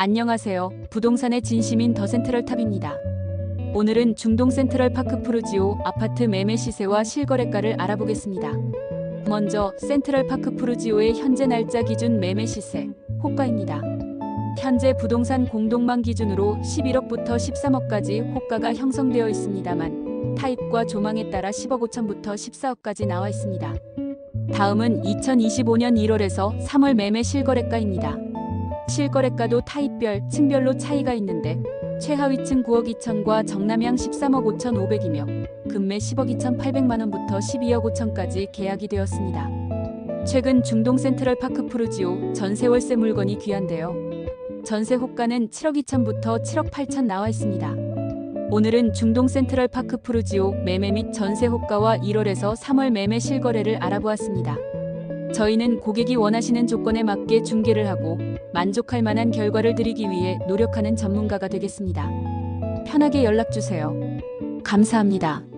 안녕하세요. 부동산의 진심인 더 센트럴탑입니다. 오늘은 중동 센트럴 파크 푸르지오 아파트 매매 시세와 실거래가를 알아보겠습니다. 먼저 센트럴 파크 푸르지오의 현재 날짜 기준 매매 시세, 호가입니다. 현재 부동산 공동망 기준으로 11억부터 13억까지 호가가 형성되어 있습니다만 타입과 조망에 따라 10억 5천부터 14억까지 나와 있습니다. 다음은 2025년 1월에서 3월 매매 실거래가입니다. 실거래가도 타입별, 층별로 차이가 있는데 최하위층 9억 2천과 정남향 13억 5천 5백이며 금매 10억 2천 8백만 원부터 12억 5천까지 계약이 되었습니다. 최근 중동 센트럴 파크 푸르지오 전세 월세 물건이 귀한데요. 전세 호가는 7억 2천부터 7억 8천 나와 있습니다. 오늘은 중동 센트럴 파크 푸르지오 매매 및 전세 호가와 1월에서 3월 매매 실거래를 알아보았습니다. 저희는 고객이 원하시는 조건에 맞게 중개를 하고 만족할 만한 결과를 드리기 위해 노력하는 전문가가 되겠습니다. 편하게 연락 주세요. 감사합니다.